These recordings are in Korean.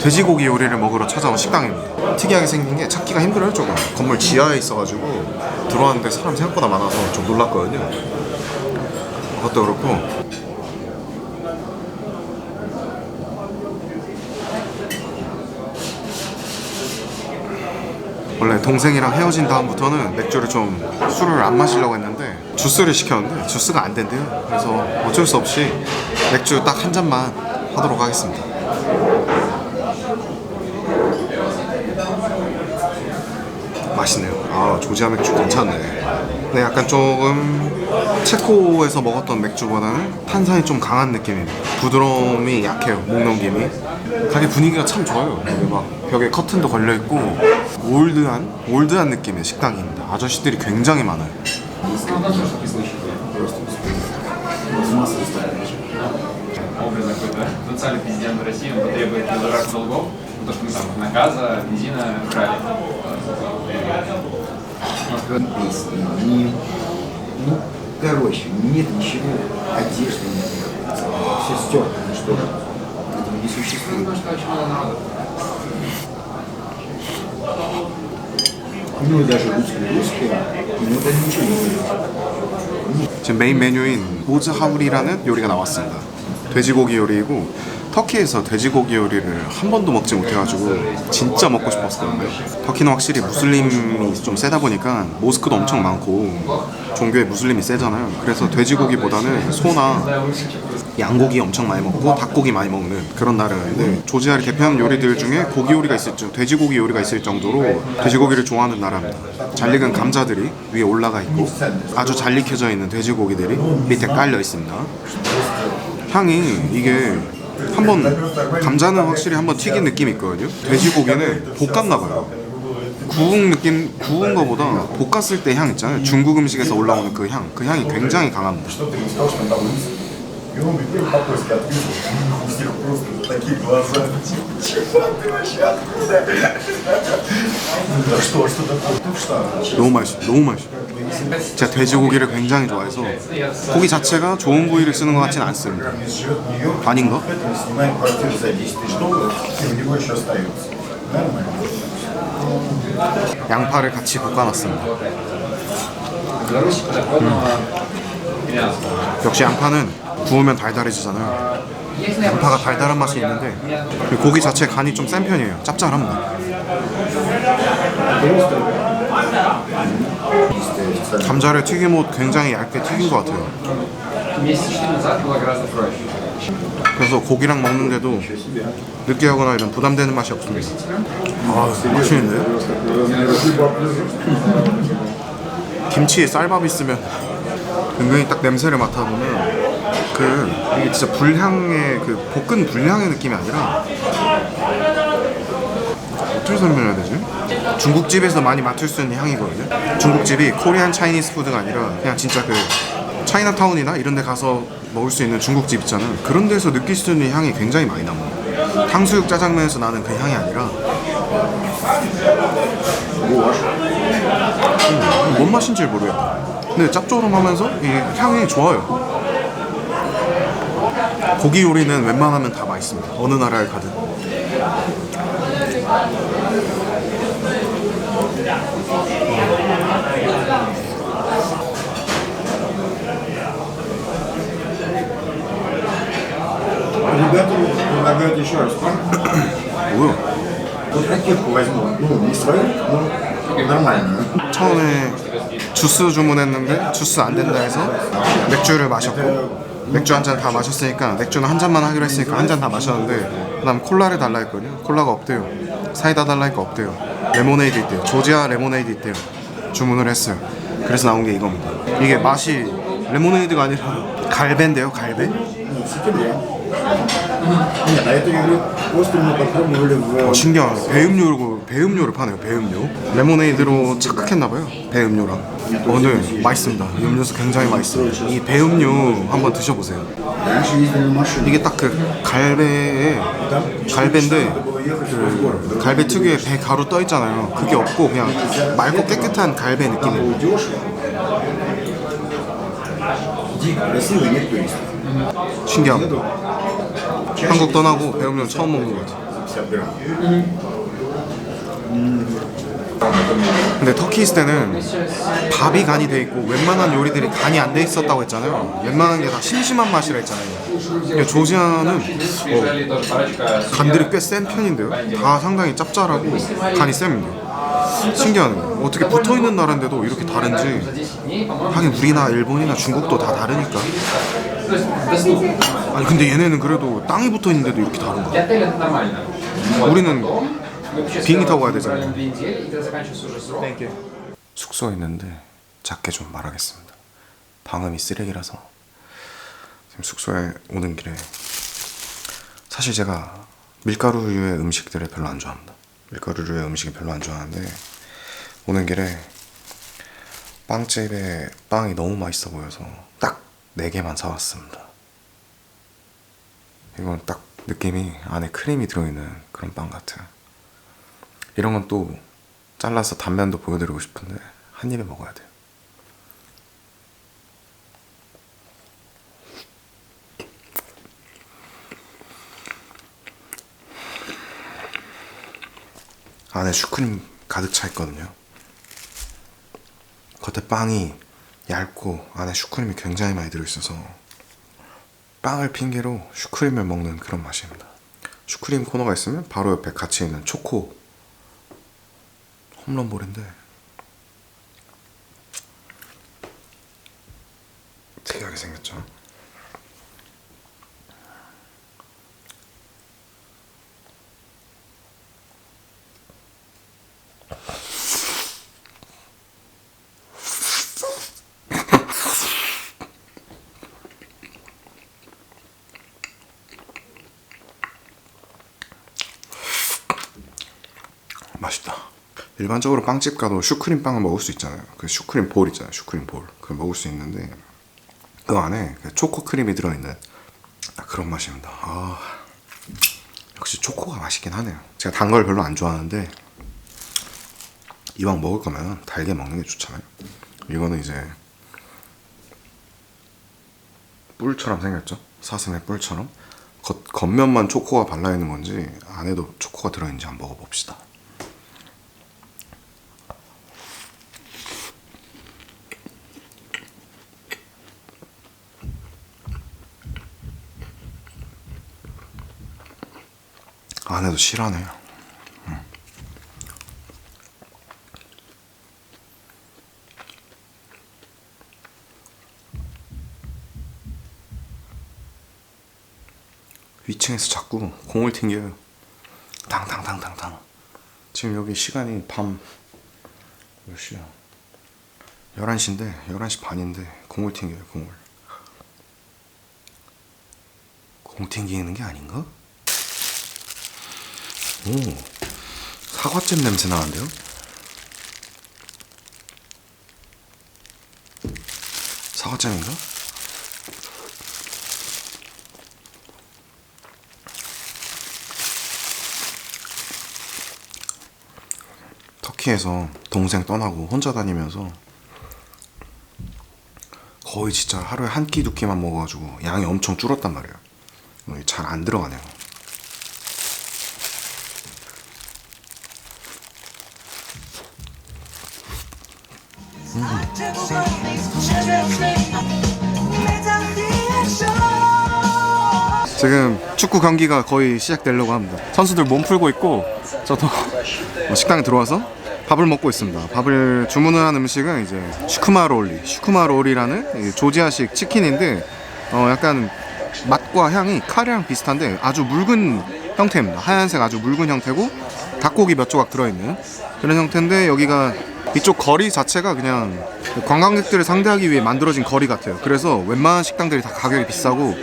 돼지고기 요리를 먹으러 찾아온 식당입니다. 특이하게 생긴 게 찾기가 힘들어요 조금. 건물 지하에 있어가지고 들어왔는데 사람 생각보다 많아서 좀 놀랐거든요. 그것도 그렇고 원래 동생이랑 헤어진 다음부터는 맥주를 좀 술을 안 마시려고 했는데 주스를 시켰는데 주스가 안 된대요. 그래서 어쩔 수 없이 맥주 딱 한 잔만 하도록 하겠습니다. 맛있네요. 아 조지아 맥주 괜찮네. 근데 약간 조금 체코에서 먹었던 맥주보다는 탄산이 좀 강한 느낌입니다. 부드러움이 약해요. 목 넘김이. 가게 분위기가 참 좋아요. 여기 막 벽에 커튼도 걸려 있고 올드한 올드한 느낌의 식당입니다. 아저씨들이 굉장히 많아요. образно какой-то потенциальный президент России, он потребует возврат долгов, ну, то, что мы там наказа, бензина брали. песни, ни, ну, короче, нет ничего, одежды нет, все стерто, ну что, этого не существует. Ну и даже русские русские, ну это ничего не меняет. 지금 메인 메뉴인 보즈 하우리라는 요리가 나왔습니다. 돼지고기 요리이고 터키에서 돼지고기 요리를 한 번도 먹지 못해가지고 진짜 먹고 싶었거든요. 터키는 확실히 무슬림이 좀 세다 보니까 모스크도 엄청 많고 종교에 무슬림이 세잖아요. 그래서 돼지고기보다는 소나 양고기 엄청 많이 먹고 닭고기 많이 먹는 그런 나라인데 조지아를 대표하는 요리들 중에 고기 요리가 있을 정 돼지고기 요리가 있을 정도로 돼지고기를 좋아하는 나라입니다. 잘 익은 감자들이 위에 올라가 있고 아주 잘 익혀져 있는 돼지고기들이 밑에 깔려 있습니다. 향이 이게 한번 감자는 확실히 한번 튀긴 느낌이 있거든요. 돼지고기는 볶았나 봐요. 구운 느낌 구운 거보다 볶았을 때 향 있잖아요. 중국 음식에서 올라오는 그 향, 그 향이 굉장히 강합니다. Что ты не сказал, что он там лысый? И он мне по-польски ответил. У всех просто такие глаза. Чего ты вообще откуда? Да что, что такое? Ты что? 너무 맛있어, 너무 맛있어. 제가 돼지고기를 굉장히 좋아해서 고기 자체가 좋은 부위를 쓰는 것 같지는 않습니다. Живет в Нью-Йорке, 아닌가? поэтому снимаем квартиру за 10 тысяч долларов, и у него еще остается. Нормально. 양파를 같이 볶아놨습니다. Беларуси подоходного итальянского. 역시 양파는 구우면 달달해지잖아요. 양파가 달달한 맛이 있는데 그 고기 자체 간이 좀 센 편이에요. 짭짤합니다. 감자를 튀김옷 굉장히 얇게 튀긴 것 같아요. 그래서 고기랑 먹는데도 느끼하거나 이런 부담되는 맛이 없습니다. 아, 맛있는데? 김치에 쌀밥 있으면 은근히 딱 냄새를 맡아보면 그 이게 진짜 불향의 그 볶은 불향의 느낌이 아니라 어떻게 설명해야 되지? 중국집에서 많이 맡을 수 있는 향이거든요. 중국집이 코리안 차이니스 푸드가 아니라 그냥 진짜 그 차이나타운이나 이런 데 가서 먹을 수 있는 중국집 있잖아요. 그런 데서 느낄 수 있는 향이 굉장히 많이 나요. 탕수육 짜장면에서 나는 그 향이 아니라 음, 뭔 맛인지 모르겠다. 근데 짭조름하면서 이 향이 좋아요. 고기 요리는 웬만하면 다 맛있습니다. 어느 나라에 가든. Ребята предлагают еще раз. 뭐야? Вот ракетку возьму. Ну, не свою, но нормальную. 처음에 주스 주문했는데 주스 안 된다 해서 맥주를 마셨고 맥주 한 잔 다 마셨으니까 맥주는 한 잔만 하기로 했으니까 한 잔 다 마셨는데 그다음 콜라를 달라 했거든요. 콜라가 없대요. 사이다 달라 니까 없대요. 레모네이드 있대요. 조지아 레모네이드 있대요. 주문을 했어요. 그래서 나온 게 이겁니다. 이게 맛이 레모네이드가 아니라 갈배인데요, 갈배? 어, 신기하다. 배음료로 배음료를 파네요. 배음료. 레모네이드로 착각했나봐요. 배음료랑. 오늘 어, 네, 맛있습니다. 이 음료수 굉장히 맛있어요. 이 배음료 한번 드셔보세요. 이게 딱 그 갈배에 갈배인데 그 갈배 특유의 배 가루 떠 있잖아요. 그게 없고 그냥 맑고 깨끗한 갈배 느낌이에요. 신기하다. 한국 떠나고 배우면 처음 먹는 거지. 근데 터키 있을 때는 밥이 간이 돼 있고 웬만한 요리들이 간이 안 돼 있었다고 했잖아요. 웬만한 게 다 심심한 맛이라 했잖아요. 근데 조지아는 어, 간들이 꽤 센 편인데요. 다 상당히 짭짤하고 간이 셉니다. 신기하네요. 어떻게 붙어 있는 나라인데도 이렇게 다른지. 하긴 우리나 일본이나 중국도 다 다르니까. 아니 근데 얘네는 그래도 땅이 붙어 있는데도 이렇게 다른 거야. 우리는 비행기 타고 가야 되잖아. 숙소에 있는데 작게 좀 말하겠습니다. 방음이 쓰레기라서 지금 숙소에 오는 길에 사실 제가 밀가루류의 음식들을 별로 안 좋아합니다. 밀가루류의 음식을 별로 안 좋아하는데 오는 길에 빵집에 빵이 너무 맛있어 보여서 4개만 사왔습니다. 이건 딱 느낌이 안에 크림이 들어있는 그런 빵 같아요. 이런 건 또 잘라서 단면도 보여드리고 싶은데 한 입에 먹어야 돼요. 안에 슈크림 가득 차 있거든요. 겉에 빵이 얇고 안에 슈크림이 굉장히 많이 들어있어서 빵을 핑계로 슈크림을 먹는 그런 맛입니다. 슈크림 코너가 있으면 바로 옆에 같이 있는 초코 홈런볼인데 특이하게 생겼죠. 맛있다. 일반적으로 빵집 가도 슈크림 빵을 먹을 수 있잖아요. 그 슈크림 볼 있잖아요. 슈크림 볼. 그걸 먹을 수 있는데 그 안에 그 초코 크림이 들어있는 그런 맛입니다. 아, 역시 초코가 맛있긴 하네요. 제가 단 걸 별로 안 좋아하는데 이왕 먹을 거면 달게 먹는 게 좋잖아요. 이거는 이제 뿔처럼 생겼죠. 사슴의 뿔처럼 겉, 겉면만 초코가 발라 있는 건지 안에도 초코가 들어있는지 한번 먹어봅시다. 안에도 실하네요. 음. 위층에서 자꾸 공을 튕겨요. 당당당당당. 지금 여기 시간이 밤 몇 시야? 11시인데 11시 반인데 공을 튕겨요 공을. 공 튕기는 게 아닌가? 오, 사과잼 냄새 나는데요? 사과잼인가? 터키에서 동생 떠나고 혼자 다니면서 거의 진짜 하루에 한 끼 두 끼만 먹어가지고 양이 엄청 줄었단 말이에요. 잘 안 들어가네요. 지금 축구 경기가 거의 시작되려고 합니다. 선수들 몸 풀고 있고 저도 뭐 식당에 들어와서 밥을 먹고 있습니다. 밥을 주문을 한 음식은 이제 슈크마 롤리, 슈크마 롤이라는 이 조지아식 치킨인데 어 약간 맛과 향이 카레랑 비슷한데 아주 묽은 형태입니다. 하얀색 아주 묽은 형태고 닭고기 몇 조각 들어있는 그런 형태인데 여기가 이쪽 거리 자체가 그냥 관광객들을 상대하기 위해 만들어진 거리 같아요. 그래서 웬만한 식당들이 다 가격이 비싸고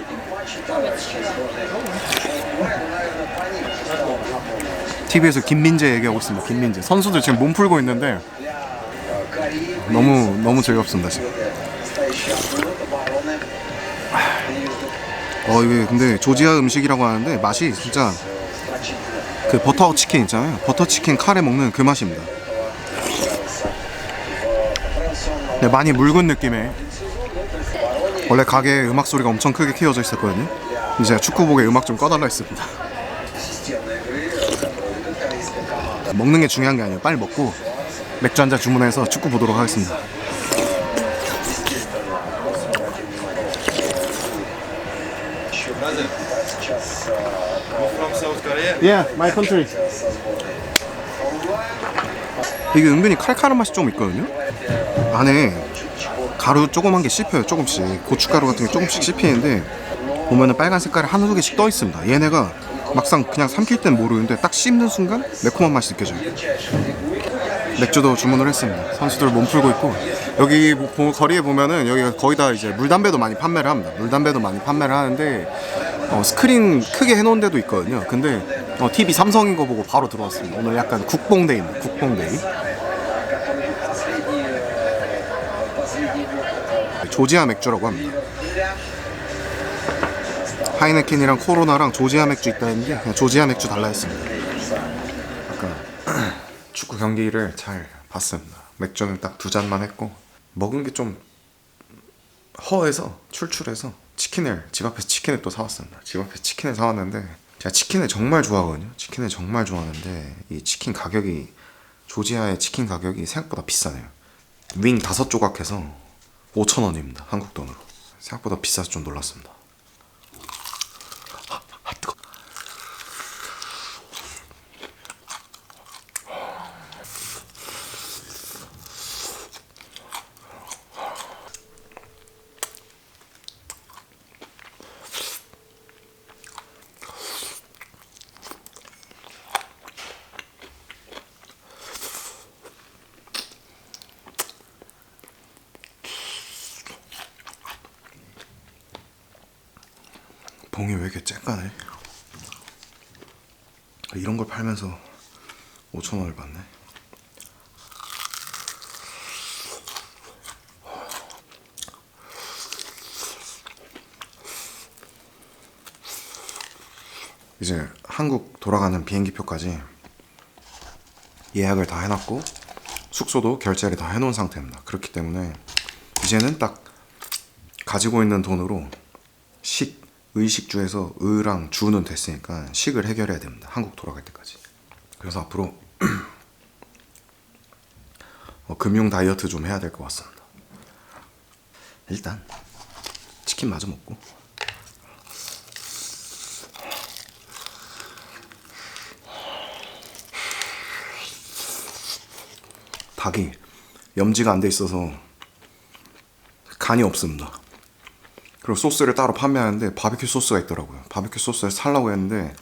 TV에서 김민재 얘기하고 있습니다. 김민재 선수들 지금 몸 풀고 있는데 너무 너무 즐겁습니다 지금. 어 이게 근데 조지아 음식이라고 하는데 맛이 진짜 그 버터 치킨 있잖아요. 버터 치킨 카레 먹는 그 맛입니다. 네, 많이 묽은 느낌의 원래 가게에 음악 소리가 엄청 크게 키워져 있었거든요. 이제 축구복에 음악 좀 꺼달라 했습니다. 먹는 게 중요한 게 아니에요. 빨리 먹고 맥주 한 잔 주문해서 축구 보도록 하겠습니다. Yeah, my country. 이게 은근히 칼칼한 맛이 좀 있거든요. 안에 가루 조그만 게 씹혀요, 조금씩. 고춧가루 같은 게 조금씩 씹히는데 보면은 빨간 색깔이 한두 개씩 떠 있습니다. 얘네가 막상 그냥 삼킬 땐 모르는데 딱 씹는 순간 매콤한 맛이 느껴져요. 맥주도 주문을 했습니다. 선수들 몸 풀고 있고 여기 거리에 보면은 여기가 거의 다 이제 물 담배도 많이 판매를 합니다. 물 담배도 많이 판매를 하는데 어, 스크린 크게 해놓은 데도 있거든요. 근데 어, TV 삼성인 거 보고 바로 들어왔습니다. 오늘 약간 국뽕데이입니다. 국뽕데이. 조지아 맥주라고 합니다. 하이네켄이랑 코로나랑 조지아 맥주 있다 했는데 그냥 조지아 맥주 달라 했습니다. 아까 축구 경기를 잘 봤습니다. 맥주는 딱 두 잔만 했고 먹은 게 좀 허해서 출출해서 치킨을 집 앞에서 치킨을 또 사왔습니다. 집 앞에서 치킨을 사왔는데 제가 치킨을 정말 좋아하거든요. 치킨을 정말 좋아하는데 이 치킨 가격이 조지아의 치킨 가격이 생각보다 비싸네요. 윙 다섯 조각 해서 5천 원입니다. 한국 돈으로 생각보다 비싸서 좀 놀랐습니다. 봉이 왜 이렇게 쬐까네? 이런 걸 팔면서 5천 원을 받네. 이제 한국 돌아가는 비행기 표까지 예약을 다 해놨고 숙소도 결제를 다 해놓은 상태입니다. 그렇기 때문에 이제는 딱 가지고 있는 돈으로 식 의식주에서 의랑 주는 됐으니까 식을 해결해야 됩니다. 한국 돌아갈 때까지. 그래서 앞으로 어, 금융 다이어트 좀 해야 될 것 같습니다. 일단 치킨 마저 먹고 닭이 염지가 안 돼 있어서 간이 없습니다. 그리고 소스를 따로 판매하는데 바비큐 소스가 있더라고요. 바비큐 소스를 살라고 했는데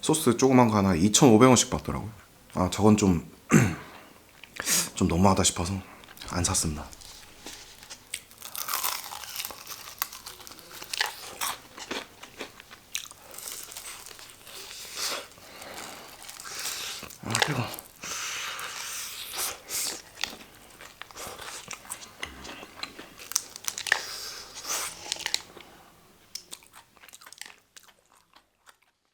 소스 조그만 거 하나 2,500원씩 받더라고요. 아 저건 좀 좀 너무하다 싶어서 안 샀습니다.